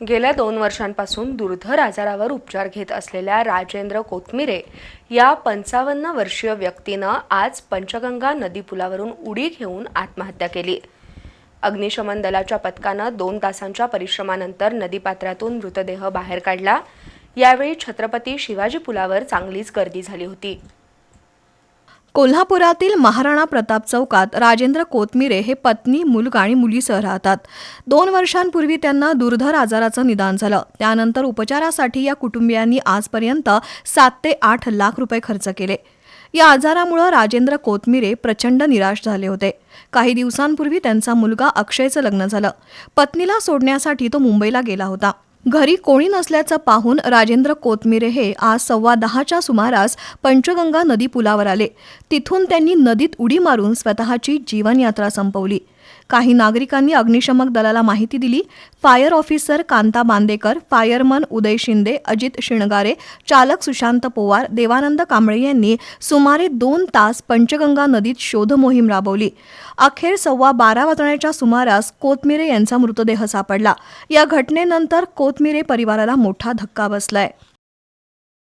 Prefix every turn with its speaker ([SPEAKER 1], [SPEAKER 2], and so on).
[SPEAKER 1] गेल्या दोन वर्षांपासून दुर्धर आजारावर उपचार घेत असलेल्या राजेंद्र कोथमिरे या पंचावन्न वर्षीय व्यक्तीनं आज पंचगंगा नदी पुलावरून उडी घेऊन आत्महत्या केली. अग्निशमन दलाच्या पथकानं दोन तासांच्या परिश्रमानंतर नदीपात्रातून मृतदेह बाहेर काढला. यावेळी छत्रपती शिवाजी पुलावर चांगलीच गर्दी झाली होती.
[SPEAKER 2] कोल्हापुरातील महाराणा प्रताप चौकात राजेंद्र कोतमिरे हे पत्नी मुलगा आणि मुलीसह राहतात. दोन वर्षांपूर्वी त्यांना दुर्धर आजाराचं निदान झालं. त्यानंतर उपचारासाठी या कुटुंबियांनी आजपर्यंत सात ते आठ लाख रुपये खर्च केले. या आजारामुळे राजेंद्र कोतमिरे प्रचंड निराश झाले होते. काही दिवसांपूर्वी त्यांचा मुलगा अक्षयचं लग्न झालं. पत्नीला सोडण्यासाठी तो मुंबईला गेला होता. घरी कोणी नसल्याचं पाहून राजेंद्र कोतमिरे हे आज सव्वा दहाच्या सुमारास पंचगंगा नदी पुलावर आले. तिथून त्यांनी नदीत उडी मारून स्वतःची जीवनयात्रा संपवली. काही नागरिकांनी अग्निशमक दलाला माहिती दिली. Fire officer Kanta Bandekar fireman Uday Shinde Ajit Shingare चालक सुशांत पोवार देवानंद कांबळे यांनी सुमारे दोन तास पंचगंगा नदीत शोध मोहीम राबवली. अखेर सव्वा बारा वाजण्याच्या सुमारास कोतमिरे यांचा मृतदेह सापडला. या घटनेनंतर कोतमिरे परिवाराला मोठा धक्का बसलाय.